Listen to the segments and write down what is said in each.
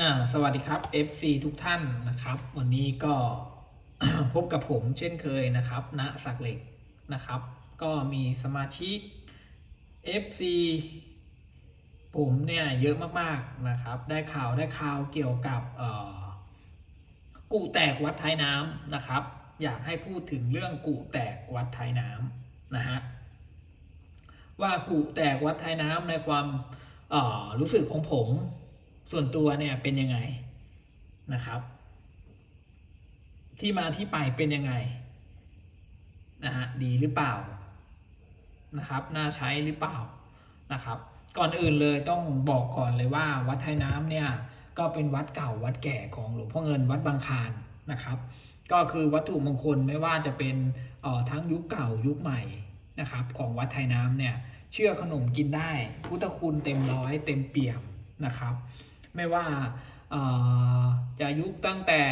อ่าสวัสดีครับ FC ทุกท่านนะครับ วันนี้ก็พบกับผมเช่นเคยนะครับณสักเหล็กนะครับ ก็มีสมาชิก FC ผมเนี่ยเยอะมากๆนะครับ ได้ข่าวได้ข่าวเกี่ยวกับเอ่อกูแตกวัดท้ายน้ำนะครับ อยากให้พูดถึงเรื่องกูแตกวัดท้ายน้ำนะฮะว่ากูแตกวัดท้ายน้ำในความเอ่อรู้สึกของผม ส่วนตัวเนี่ยเป็นยังไงนะครับ ที่มาที่ไปเป็นยังไงนะฮะดีหรือเปล่านะครับน่าใช้หรือเปล่านะครับ ก่อนอื่นเลยต้องบอกก่อนเลยว่า วัดไทยน้ำเนี่ยก็เป็นวัดเก่าวัดแก่ของหลวงพ่อเงินวัดบางคานนะครับ ก็คือวัตถุมงคลไม่ว่าจะเป็นออทั้งยุคเก่ายุคใหม่นะครับ ของวัดไทยน้ำเนี่ยเชื่อขนมกินได้ พุทธคุณเต็มร้อยเต็มเปี่ยมนะครับ ไม่ว่าจะยุคตั้งแต่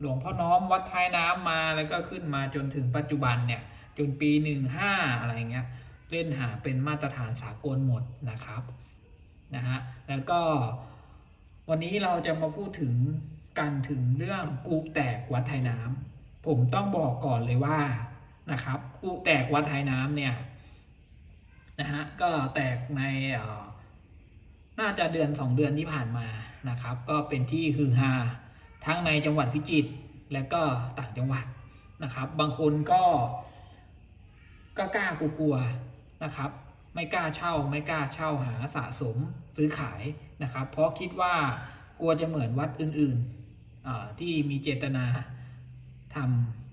หลวงพ่อน้อมวัดท้ายน้ำมาแล้วก็ขึ้นมาจนถึงปัจจุบันเนี่ยจนปีหนึ่งห้าอะไรเงี้ยเล่นหาเป็นมาตรฐานสากลหมดนะครับนะฮะแล้วก็วันนี้เราจะมาพูดถึงกันถึงเรื่องกูแตกวัดไทยน้ำผมต้องบอกก่อนเลยว่านะครับกูแตกวัดไทยน้ำเนี่ยนะฮะก็แตกในเอ่อ น่าจะเดือนสองเดือนที่ผ่านมานะครับ ก็เป็นที่ฮือฮาทั้งในจังหวัดพิจิตรและก็ต่างจังหวัดนะครับ บางคนก็ก็กล้ากลัวๆนะครับ ไม่กล้าเช่า ไม่กล้าเช่าหาสะสมซื้อขายนะครับ เพราะคิดว่ากลัวจะเหมือนวัดอื่นๆอ่าที่มีเจตนาท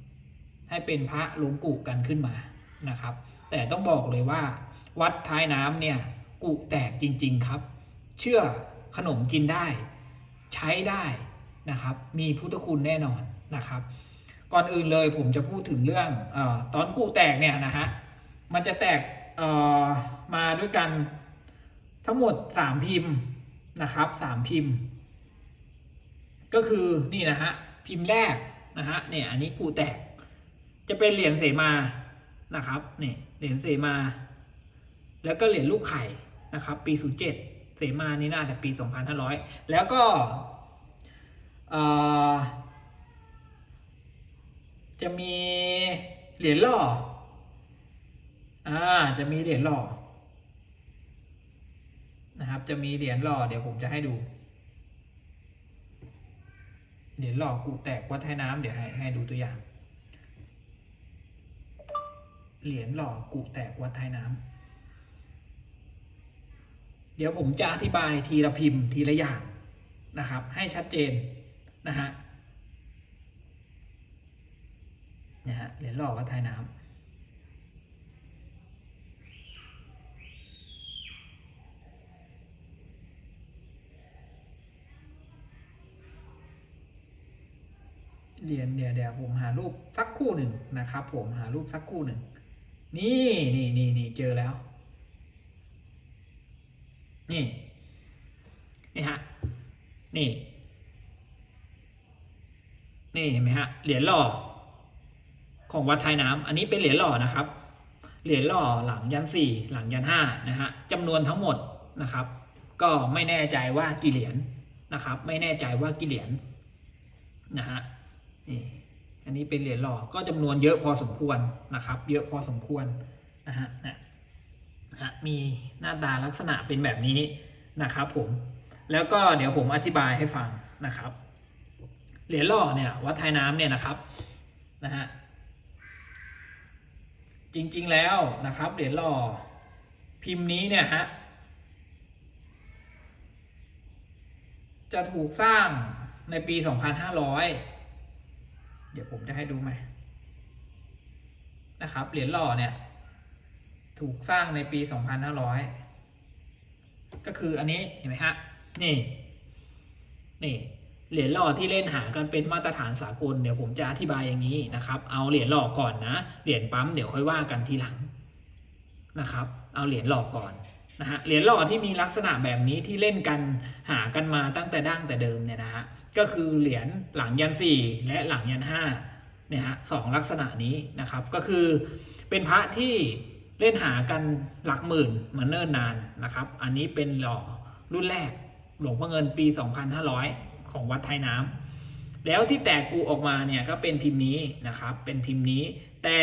ำให้เป็นพระหลวงกุกันขึ้นมานะครับ แต่ต้องบอกเลยว่า วัดท้ายน้ำเนี่ยกุแตกจริง ๆ ครับ เชื่อขนมกินได้ใช้ได้นะครับ มีพุทธคุณแน่นอนนะครับ ก่อนอื่นเลยผมจะพูดถึงเรื่องอตอนกูแตกเนี่ยนะฮะมันจะแตกมาด้วยกันทั้งหมดสามพิมพ์นะครับสามพิมพ์ ก็คือนี่นะฮะพิมพ์แรกนะฮะเนี่ยอันนี้กูแตก จะเป็นเหรียญเสมานะครับเนี่ยเหรียญเสมา แล้วก็เหรียญลูกไข่นะครับ ปี 07 เสมานี่น่าจะปี 2500 แล้วก็จะมีเหรียญหล่ออ่าจะมีเหรียญหล่อนะครับ จะมีเหรียญหล่อเดี๋ยวผมจะให้ดู เหรียญหล่อกูแตกวัดไทยน้ำเดี๋ยวให้ให้ดูตัวอย่าง เหรียญหล่อกูแตกวัดไทยน้ำ เดี๋ยวผมจะอธิบายทีละพิมพ์ทีละอย่างนะครับ ให้ชัดเจนนะฮะนะฮะเหรียญหล่อวัดไทยน้ำเหรียญเดี๋ยวเดี๋ยวผมหารูปสักคู่หนึ่งนะครับ ผมหารูปสักคู่หนึ่ง นี่นี่นี่นี่เจอแล้ว นี่ นี่ฮะ นี่ นี่เห็นไหมฮะ เหรียญหล่อ ของวัดไทยน้ำอันนี้เป็นเหรียญหล่อนะครับ เหรียญหล่อหลังยันสี่หลังยันห้านะฮะจำนวนทั้งหมดนะครับ ก็ไม่แน่ใจว่ากี่เหรียญนะครับ ไม่แน่ใจว่ากี่เหรียญนะฮะ นี่ อันนี้เป็นเหรียญหล่อ ก็จำนวนเยอะพอสมควรนะครับ เยอะพอสมควรนะฮะ นะฮะมีหน้าตาลักษณะเป็นแบบนี้นะครับผมแล้วก็เดี๋ยวผมอธิบายให้ฟังนะครับ เหรียญหล่อเนี่ยวัดไทยน้ำเนี่ยนะครับนะฮะจริงๆแล้วนะครับเหรียญหล่อพิมพ์นี้เนี่ยฮะจะถูกสร้างในปี 2500 เดี๋ยวผมจะให้ดูไหมนะครับเหรียญหล่อเนี่ย ถูกสร้างในปี 2500 ก็คืออันนี้เห็นไหมฮะ นี่ นี่เหรียญหล่อที่เล่นหากันเป็นมาตรฐานสากลเดี๋ยวผมจะอธิบายอย่างนี้นะครับ เอาเหรียญหล่อก่อนนะเหรียญปั๊มเดี๋ยวค่อยว่ากันทีหลังนะครับ เอาเหรียญหล่อก่อนนะฮะเหรียญหล่อที่มีลักษณะแบบนี้ที่เล่นกันหากันมาตั้งแต่ดั้งแต่เดิมเนี่ยนะฮะก็คือเหรียญหลังยันสี่และหลังยันห้าเนี่ยฮะสองลักษณะนี้นะครับ ก็คือเป็นพระที่ เล่นหากันหลักหมื่นมาเนิ่นนานนะครับ อันนี้เป็นหล่อรุ่นแรกหลวงพ่อเงินปี 2500 ของวัดไทยน้ำแล้วที่แตกกูออกมาเนี่ยก็เป็นพิมพ์นี้นะครับ เป็นพิมพ์นี้ แต่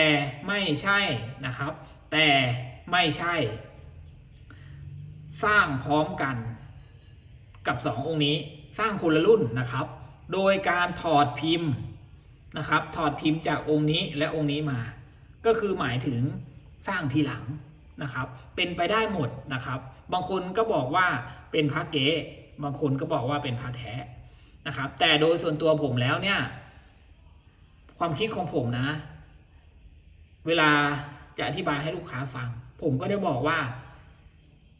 ไม่ใช่นะครับ แต่ไม่ใช่ สร้างพร้อมกันกับสององค์นี้สร้างคนละรุ่นนะครับ โดยการถอดพิมพ์นะครับ ถอดพิมพ์จากองค์นี้และองค์นี้มา ก็คือหมายถึง สร้างทีหลังนะครับ เป็นไปได้หมดนะครับ บางคนก็บอกว่าเป็นพระเก๋บางคนก็บอกว่าเป็นพระแท้นะครับ แต่โดยส่วนตัวผมแล้วเนี่ย ความคิดของผมนะ เวลาจะอธิบายให้ลูกค้าฟัง ผมก็จะบอกว่า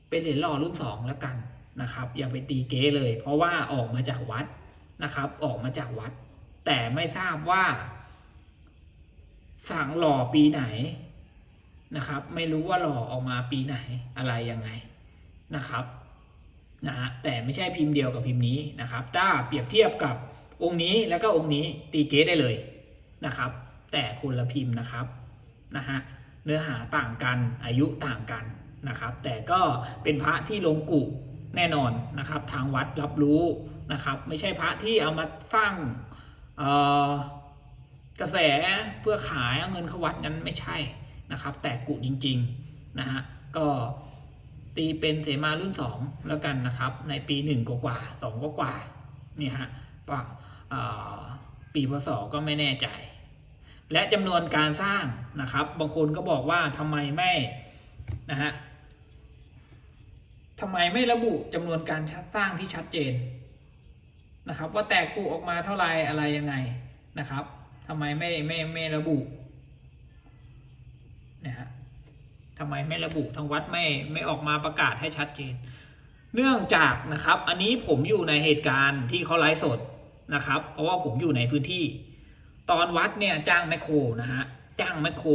เป็นเหรียญหล่อรุ่นสองแล้วกันนะครับ อย่าไปตีเก๊เลย เพราะว่าออกมาจากวัดนะครับ ออกมาจากวัด แต่ไม่ทราบว่า สั่งหล่อปีไหน นะครับ ไม่รู้ว่าหล่อออกมาปีไหนอะไรยังไงนะครับนะฮะแต่ไม่ใช่พิมพ์เดียวกับพิมพ์นี้นะครับ ถ้าเปรียบเทียบกับองค์นี้แล้วก็องค์นี้ตีเก๊ได้เลยนะครับ แต่คนละพิมพ์นะครับนะฮะเนื้อหาต่างกันอายุต่างกันนะครับ แต่ก็เป็นพระที่ลงกุแน่นอนนะครับ ทางวัดรับรู้นะครับ ไม่ใช่พระที่เอามาสร้างกระแสเพื่อขายเอาเงินเข้าวัดนั้นไม่ใช่ นะครับ แต่กุจริงๆนะฮะก็ตีเป็นเสมารุ่น 2 แล้วกันนะครับ ในปี 1 กว่าๆสองกว่าๆนี่ฮะปะปีพศก็ไม่แน่ใจ และจำนวนการสร้างนะครับ บางคนก็บอกว่าทำไมไม่นะฮะทำไมไม่ระบุจำนวนการสร้างที่ชัดเจนนะครับ ว่าแตกกุออกมาเท่าไรอะไรยังไงนะครับทำไมไม่ไม่ไม่ระบุ นะฮะทำไมไม่ระบุทางวัดไม่ไม่ออกมาประกาศให้ชัดเจน เนื่องจากนะครับ อันนี้ผมอยู่ในเหตุการณ์ที่เขาไลฟ์สดนะครับ เพราะว่าผมอยู่ในพื้นที่ ตอนวัดเนี่ยจ้างแมคโครนะฮะจ้างแมคโคร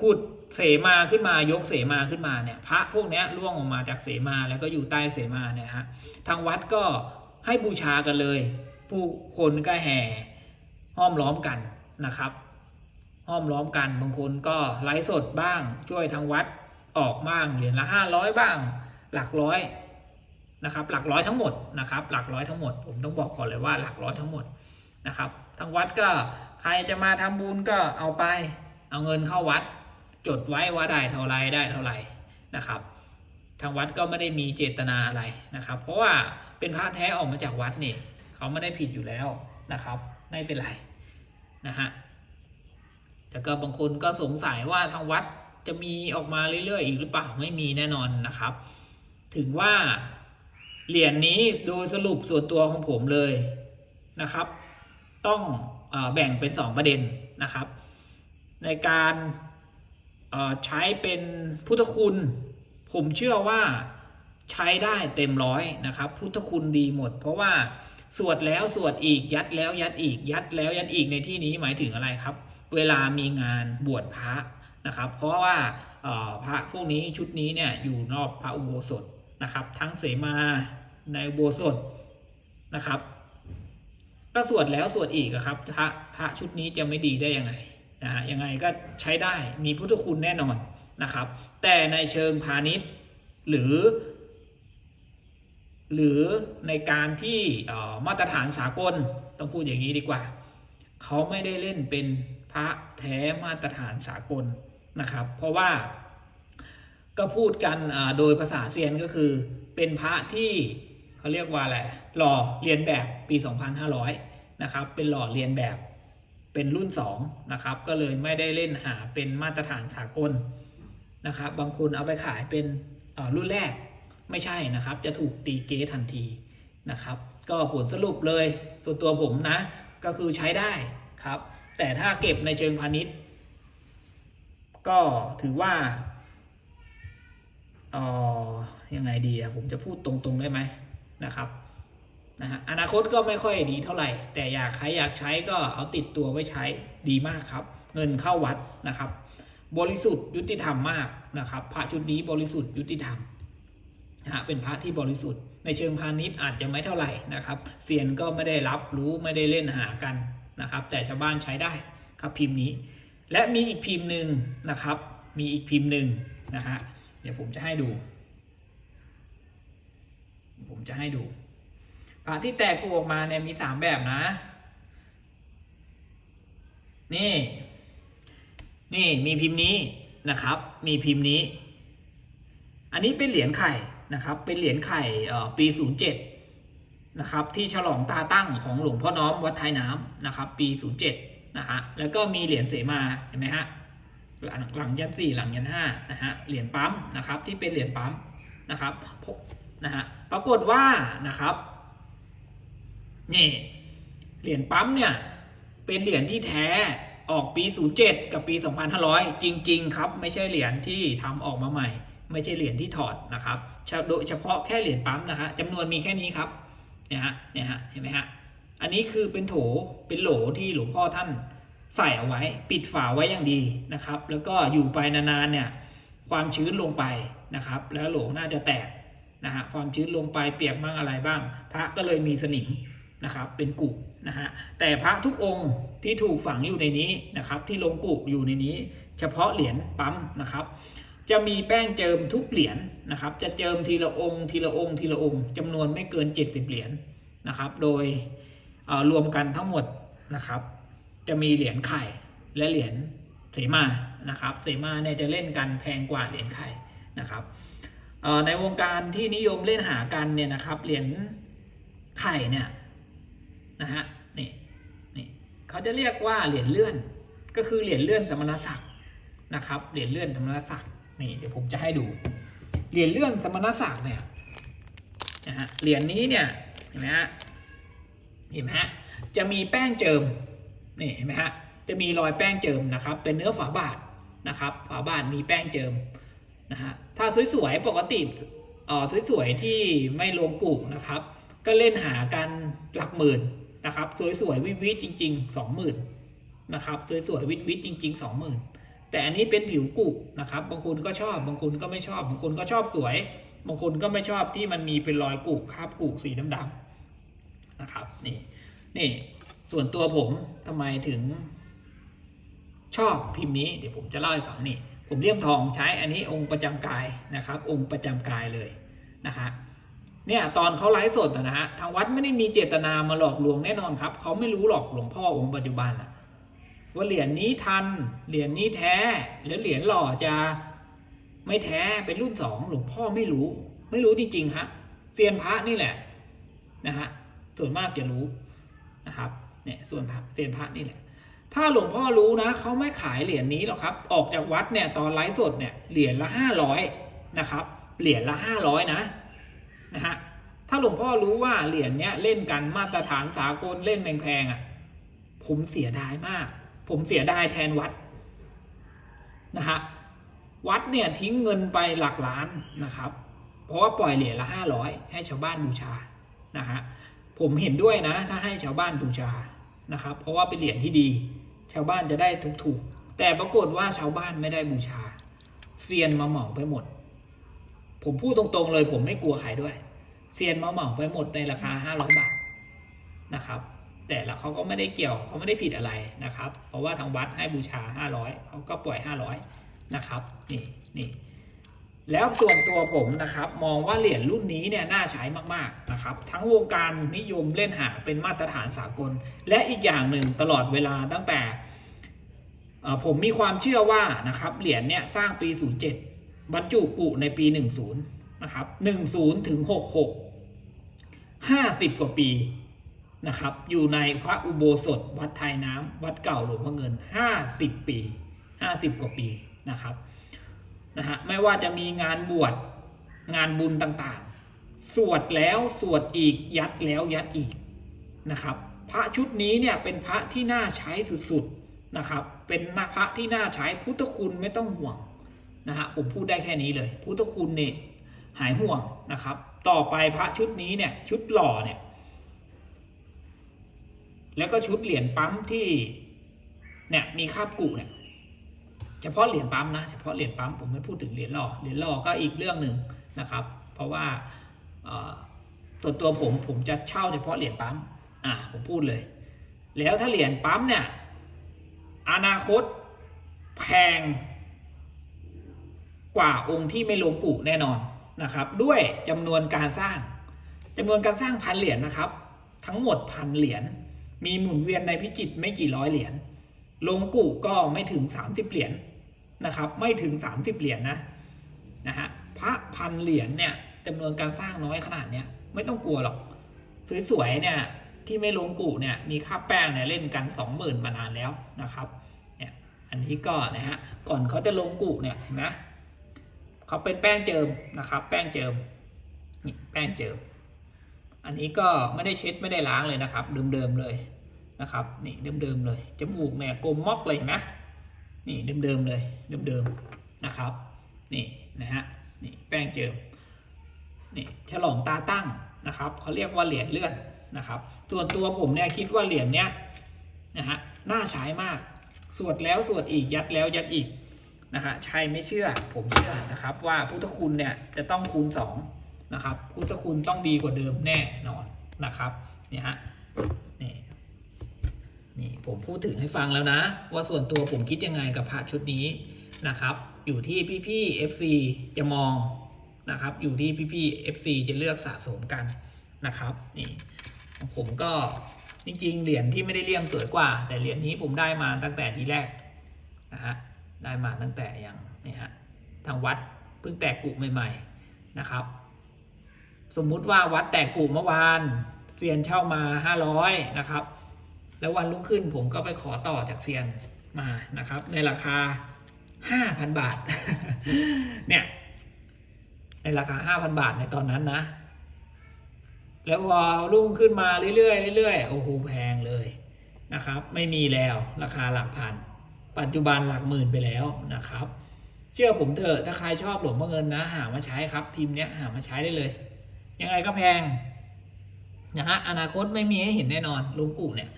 ขุดเสมาขึ้นมายกเสมาขึ้นมาเนี่ย พระพวกนี้ล่วงออกมาจากเสมาแล้วก็อยู่ใต้เสมาเนี่ยฮะทางวัดก็ให้บูชากันเลย ผู้คนก็แห่ห้อมล้อมกันนะครับ ห้อมล้อมกันบางคนก็ไลฟ์สดบ้าง ช่วยทางวัดออกบ้างเหรียญละห้าร้อยบ้าง หลักร้อยนะครับหลักร้อยทั้งหมดนะครับหลักร้อยทั้งหมด ผมต้องบอกก่อนเลยว่าหลักร้อยทั้งหมดนะครับทางวัดก็ใครจะมาทำบุญก็เอาไปเอาเงินเข้าวัด จดไว้ว่าได้เท่าไรได้เท่าไหร่นะครับ ทางวัดก็ไม่ได้มีเจตนาอะไรนะครับ เพราะว่าเป็นพระแท้ออกมาจากวัดนี่เขาไม่ได้ผิดอยู่แล้วนะครับ ไม่เป็นไรนะฮะ แต่ก็บางคนก็สงสัยว่าทางวัดจะมีออกมาเรื่อยๆ อีกหรือเปล่าไม่มีแน่นอนนะครับ ถึงว่าเหรียญนนี้โดยสรุปส่วนตัวของผมเลยนะครับ ต้องอแบ่งเป็น 2 ประเด็นนะครับ ในการใช้เป็นพุทธคุณ ผมเชื่อว่าใช้ได้เต็มร้อยนะครับ พุทธคุณดีหมด เพราะว่าสวดแล้วสวดอีกยัดแล้วยัดอีกยัดแล้วยัดอีกในที่นี้หมายถึงอะไรครับ เวลามีงานบวชพระนะครับ เพราะว่าพระพวกนี้ชุดนี้เนี่ยอยู่นอกพระอุโบสถนะครับ ทั้งเสมาในอุโบสถนะครับ ก็สวดแล้วสวดอีกครับพระพระชุดนี้จะไม่ดีได้ยังไงนะฮะยังไงก็ใช้ได้มีพุทธคุณแน่นอนนะครับ แต่ในเชิงพาณิชย์หรือ หรือในการที่มาตรฐานสากลต้องพูดอย่างนี้ดีกว่า เขาไม่ได้เล่นเป็น พระแท้มาตรฐานสากลนะครับ เพราะว่าก็พูดกันโดยภาษาเซียนก็คือ เป็นพระที่เขาเรียกว่าอะไรหล่อเรียนแบบปี 2500 นะครับ เป็นหล่อเรียนแบบเป็นรุ่น2นะครับ ก็เลยไม่ได้เล่นหาเป็นมาตรฐานสากลนะครับ บางคนเอาไปขายเป็นรุ่นแรกไม่ใช่นะครับ จะถูกตีเกทันทีนะครับ ก็ผลสรุปเลยส่วนตัวผมนะ ก็คือใช้ได้ครับ แต่ถ้าเก็บในเชิงพาณิชย์ ก็ถือว่าออยังไงดีอะผมจะพูดตรงๆได้ไหมนะครับนะฮะอนาคตก็ไม่ค่อยดีเท่าไหร่ แต่อยากใครอยากใช้ก็เอาติดตัวไว้ใช้ดีมากครับ เงินเข้าวัดนะครับ บริสุทธิ์ยุติธรรมมากนะครับ พระชุดนี้บริสุทธิ์ยุติธรรมนะฮะเป็นพระที่บริสุทธิ์ในเชิงพาณิชย์อาจจะไม่เท่าไหร่นะครับเซียนก็ไม่ได้รับรู้ไม่ได้เล่นหากัน นะครับ แต่ชาวบ้านใช้ได้ครับพิมพ์นี้ และมีอีกพิมพ์หนึ่งนะครับ มีอีกพิมพ์หนึ่งนะฮะเดี๋ยวผมจะให้ดู ผมจะให้ดูพระที่แตกกูออกมาเนี่ยมีสามแบบนะ นี่ นี่มีพิมพ์นี้นะครับ มีพิมพ์นี้ อันนี้เป็นเหรียญไข่นะครับ เป็นเหรียญไข่เอ่อปี07 นะครับที่ฉลองตาตั้งของหลวงพ่อน้อมวัดไทยน้ำนะครับ ปี 07 นะฮะแล้วก็มีเหรียญเสมาเห็นไหมฮะหลังหลังยันสี่หลังยันห้านะฮะเหรียญปั๊มนะครับที่เป็นเหรียญปั๊มนะครับนะฮะปรากฏว่านะครับนี่เหรียญปั๊มเนี่ยเป็นเหรียญที่แท้ออกปี 07 กับปี 2500 จริง ๆ ครับ ไม่ใช่เหรียญที่ทำออกมาใหม่ ไม่ใช่เหรียญที่ถอดนะครับโดยเฉพาะแค่เหรียญปั๊มนะฮะจำนวนมีแค่นี้ครับ เนี่ยฮะเนี่ยฮะเห็นไหมฮะอันนี้คือเป็นโถเป็นโหลที่หลวงพ่อท่านใส่เอาไว้ ปิดฝาไว้อย่างดีนะครับ แล้วก็อยู่ไปนานๆเนี่ยความชื้นลงไปนะครับ แล้วโหลน่าจะแตกนะฮะความชื้นลงไปเปียกบ้างอะไรบ้าง พระก็เลยมีสนิมนะครับเป็นกุนะฮะแต่พระทุกองค์ที่ถูกฝังอยู่ในนี้นะครับ ที่ลงกุอยู่ในนี้ เฉพาะเหรียญปั๊มนะครับ จะมีแป้งเจิมทุกเหรียญนะครับ จะเจิมทีละองค์ ทีละองค์ทีละองค์จำนวนไม่เกิน 70 เหรียญนะครับ โดยรวมกันทั้งหมดนะครับ จะมีเหรียญไข่และเหรียญเสมานะครับ เสมาเนี่ยจะเล่นกันแพงกว่าเหรียญไข่นะครับในวงการที่นิยมเล่นหากันเนี่ยนะครับ เหรียญไข่เนี่ยนะฮะนี่นี่เขาจะเรียกว่าเหรียญเลื่อน ก็คือเหรียญเลื่อนสมณศักดิ์นะครับ เหรียญเลื่อนสมณศักดิ์ นี่เดี๋ยวผมจะให้ดู เหรียญเลื่อนสมณศักดิ์เนี่ยนะฮะเหรียญนี้เนี่ยเห็นไหมฮะเห็นไหมฮะจะมีแป้งเจิมนี่เห็นไหมฮะจะมีรอยแป้งเจิมนะครับ เป็นเนื้อฝาบาทนะครับ ฝาบาทมีแป้งเจิมนะฮะถ้าสวยๆปกติเอ่อสวยๆที่ไม่ลงกุนะครับ ก็เล่นหากันหลักหมื่นนะครับ สวยๆวิดๆจริงๆสองหมื่นนะครับสวยๆวิดๆจริงๆสองหมื่น แต่อันนี้เป็นผิวกุนะครับ บางคนก็ชอบ บางคนก็ไม่ชอบ บางคนก็ชอบสวย บางคนก็ไม่ชอบที่มันมีเป็นรอยกุคราบกุสีดำๆนะครับ นี่ นี่ ส่วนตัวผมทำไมถึง ชอบพิมพ์นี้ เดี๋ยวผมจะเล่าให้ฟังนี่ ผมเลี่ยมทองใช้อันนี้องค์ประจำกายนะครับ องค์ประจำกายเลยนะฮะเนี่ยตอนเขาไลฟ์สดนะฮะทางวัดไม่ได้มีเจตนามาหลอกลวงแน่นอนครับเขาไม่รู้หรอกหลวงพ่อองค์ปัจจุบันอะ ว่าเหรียญนี้ทัน เหรียญนี้แท้ หรือเหรียญหล่อจะไม่แท้เป็นรุ่นสองหลวงพ่อไม่รู้ ไม่รู้จริงๆฮะเซียนพระนี่แหละนะฮะส่วนมากจะรู้นะครับเนี่ยส่วนพระเซียนพระนี่แหละ ถ้าหลวงพ่อรู้นะเขาไม่ขายเหรียญนี้หรอกครับ ออกจากวัดเนี่ยตอนไลฟ์สดเนี่ยเหรียญละห้าร้อยนะครับ เหรียญละห้าร้อยนะนะฮะถ้าหลวงพ่อรู้ว่าเหรียญเนี้ยเล่นกันมาตรฐานสากลเล่นแพงๆอะผมเสียดายมาก ผมเสียดายแทนวัดนะฮะวัดเนี่ยทิ้งเงินไปหลักล้านนะครับ เพราะว่าปล่อยเหรียญละห้าร้อยให้ชาวบ้านบูชานะฮะผมเห็นด้วยนะถ้าให้ชาวบ้านบูชานะครับ เพราะว่าเป็นเหรียญที่ดี ชาวบ้านจะได้ถูกๆแต่ปรากฏว่าชาวบ้านไม่ได้บูชาเซียนมาเหมาไปหมด ผมพูดตรงๆเลย ผมไม่กลัวใครด้วยเซียนมาเหมาไปหมดในราคาห้าร้อยบาทนะครับ แต่ละเขาก็ไม่ได้เกี่ยวเขาไม่ได้ผิดอะไรนะครับ เพราะว่าทางวัดให้บูชาห้าร้อยเขาก็ปล่อยห้าร้อยนะครับนี่นี่แล้วส่วนตัวผมนะครับ มองว่าเหรียญรุ่นนี้เนี่ยน่าใช้มากๆนะครับ ทั้งวงการนิยมเล่นหาเป็นมาตรฐานสากล และอีกอย่างหนึ่งตลอดเวลาตั้งแต่ผมมีความเชื่อว่านะครับเหรียญเนี่ยสร้างปี 07 บรรจุกุในปี 10 นะครับ 10 ถึง 66 50 กว่าปี นะครับ อยู่ในพระอุโบสถวัดไทยน้ำวัดเก่าหลวงพ่อเงิน 50 ปี 50 กว่าปีนะครับนะฮะไม่ว่าจะมีงานบวชงานบุญต่างๆ สวดแล้วสวดอีกยัดแล้วยัดอีกนะครับ พระชุดนี้เนี่ยเป็นพระที่น่าใช้สุดๆนะครับ เป็นพระที่น่าใช้พุทธคุณไม่ต้องห่วงนะฮะผมพูดได้แค่นี้เลย พุทธคุณเนี่ยหายห่วงนะครับ ต่อไปพระชุดนี้เนี่ยชุดหล่อเนี่ย แล้วก็ชุดเหรียญปั๊มที่เนี่ยมีคาบกุเนี่ยเฉพาะเหรียญปั๊มนะเฉพาะเหรียญปั๊มผมไม่พูดถึงเหรียญหล่อเหรียญหล่อก็อีกเรื่องหนึ่งนะครับ เพราะว่าส่วนตัวผมผมจะเช่าเฉพาะเหรียญปั๊มอ่าผมพูดเลย แล้วถ้าเหรียญปั๊มเนี่ยอนาคตแพงกว่าองค์ที่ไม่ลงกุแน่นอนนะครับ ด้วยจำนวนการสร้างจำนวนการสร้างพันเหรียญนะครับ ทั้งหมดพันเหรียญ มีหมุนเวียนในพิจิตไม่กี่ร้อยเหรียญลงกุก็ไม่ถึง 30 เหรียญนะครับ ไม่ถึง 30 เหรียญนะนะฮะพระพันเหรียญเนี่ยจำนวนการสร้างน้อยขนาดเนี้ยไม่ต้องกลัวหรอก สวยๆเนี่ยที่ไม่ลงกุเนี่ยมีค่าแป้งเนี่ยเล่นกันสองหมื่นมานานแล้วนะครับเนี่ยอันนี้ก็นะฮะก่อนเขาจะลงกุเนี่ยเห็นไหมเขาเป็นแป้งเจิมนะครับ แป้งเจิมนี่แป้งเจิม อันนี้ก็ไม่ได้เช็ดไม่ได้ล้างเลยนะครับ เดิมๆเลย นะครับนี่เดิมๆเลยจมูกแม่กลมมอกเลยเห็นไหมนี่เดิมๆเลยเดิมๆนะครับนี่นะฮะนี่แป้งเจิมนี่ฉลองตาตั้งนะครับเขาเรียกว่าเหรียญเลื่อนนะครับ ส่วนตัวผมเนี่ยคิดว่าเหรียญเนี้ยนะฮะน่าใช้มาก สวดแล้วสวดอีกยัดแล้วยัดอีกนะฮะใช่ไม่เชื่อผมเชื่อนะครับว่าพุทธคุณเนี่ยจะต้องคูณสองนะครับพุทธคุณต้องดีกว่าเดิมแน่นอนนะครับนี่ฮะ ผมพูดถึงให้ฟังแล้วนะ ว่าส่วนตัวผมคิดยังไงกับพระชุดนี้นะครับ อยู่ที่พี่ๆ FC จะมองนะครับ อยู่ที่พี่ๆ FC จะเลือกสะสมกันนะครับนี่ผมก็จริงๆ เหรียญที่ไม่ได้เลี่ยมสวยกว่า แต่เหรียญนี้ผมได้มาตั้งแต่ทีแรกนะฮะได้มาตั้งแต่อย่างนี่ฮะทางวัดเพิ่งแตกกุใหม่ๆนะครับ สมมุติว่าวัดแตกกุเมื่อวานเซียนเช่ามา 500นะครับ แล้ววันรุ่งขึ้นผมก็ไปขอต่อจากเซียนมานะครับ ในราคา 5,000 บาท เนี่ยในราคา 5,000 บาทในตอนนั้นนะ แล้วพอรุ่งขึ้นมาเรื่อยๆเรื่อยๆโอ้โหแพงเลยนะครับ ไม่มีแล้วราคาหลักพัน ปัจจุบันหลักหมื่นไปแล้วนะครับ เชื่อผมเถอะถ้าใครชอบหลวงพ่อเงินนะ หามาใช้ครับพิมพ์เนี้ยหามาใช้ได้เลย ยังไงก็แพงนะฮะอนาคตไม่มีให้เห็นแน่นอนลุงปู่เนี่ย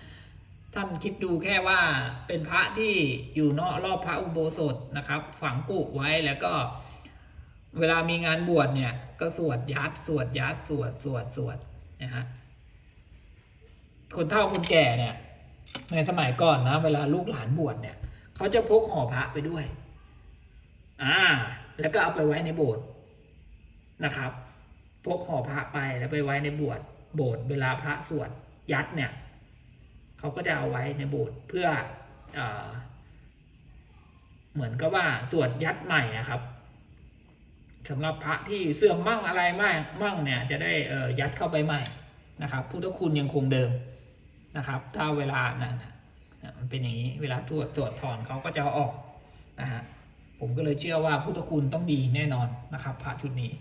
ท่านคิดดูแค่ว่าเป็นพระที่อยู่นอกรอบพระอุโบสถนะครับ ฝังกุไว้แล้วก็เวลามีงานบวชเนี่ย ก็สวดยัดสวดยัดสวดสวดสวดนะฮะคนเฒ่าคนแก่เนี่ย ในสมัยก่อนนะ เวลาลูกหลานบวชเนี่ย เขาจะพกห่อพระไปด้วย อ่า แล้วก็เอาไปไว้ในโบสถ์นะครับ พกห่อพระไปแล้วไปไว้ในบวชโบสถ์เวลาพระสวดยัดเนี่ย เขาก็จะเอาไว้ในโบสถ์เพื่อเอเหมือนกับว่าสวดยัดใหม่อะครับสำหรับพระที่เสื่อมมั่งอะไรมั่งมั่งเนี่ยจะได้เอ่อยัดเข้าไปใหม่นะครับพุทธคุณยังคงเดิมนะครับ ถ้าเวลานั้นน่ะมันเป็นอย่างนี้เวลาตรวจตรวจถอนเขาก็จะอออกนะฮะผมก็เลยเชื่อว่าพุทธคุณต้องดีแน่นอนนะครับ พระชุดนี้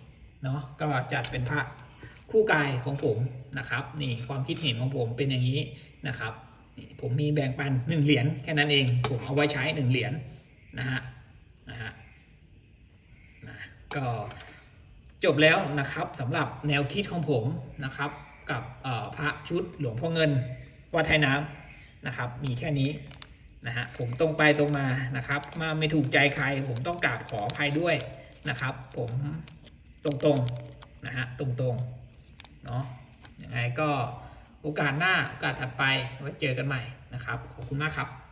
เนาะก็จัดเป็นพระคู่กายของผมนะครับนี่ความคิดเห็นของผมเป็นอย่างนี้นะครับ ผมมีแบ่งปันหนึ่งเหรียญแค่นั้นเอง ผมเอาไว้ใช้หนึ่งเหรียญนะฮะนะฮะนะก็จบแล้วนะครับสำหรับแนวคิดของผมนะครับ กับพระชุดหลวงพ่อเงินวัดไทยน้ำนะครับ มีแค่นี้นะฮะผมตรงไปตรงมานะครับ มาไม่ถูกใจใคร ผมต้องกราบขออภัยด้วยนะครับ ผมตรงๆนะฮะตรงๆเนาะ ยังไงก็โอกาสหน้าโอกาสถัดไปไว้เจอกันใหม่นะครับ ขอบคุณมากครับ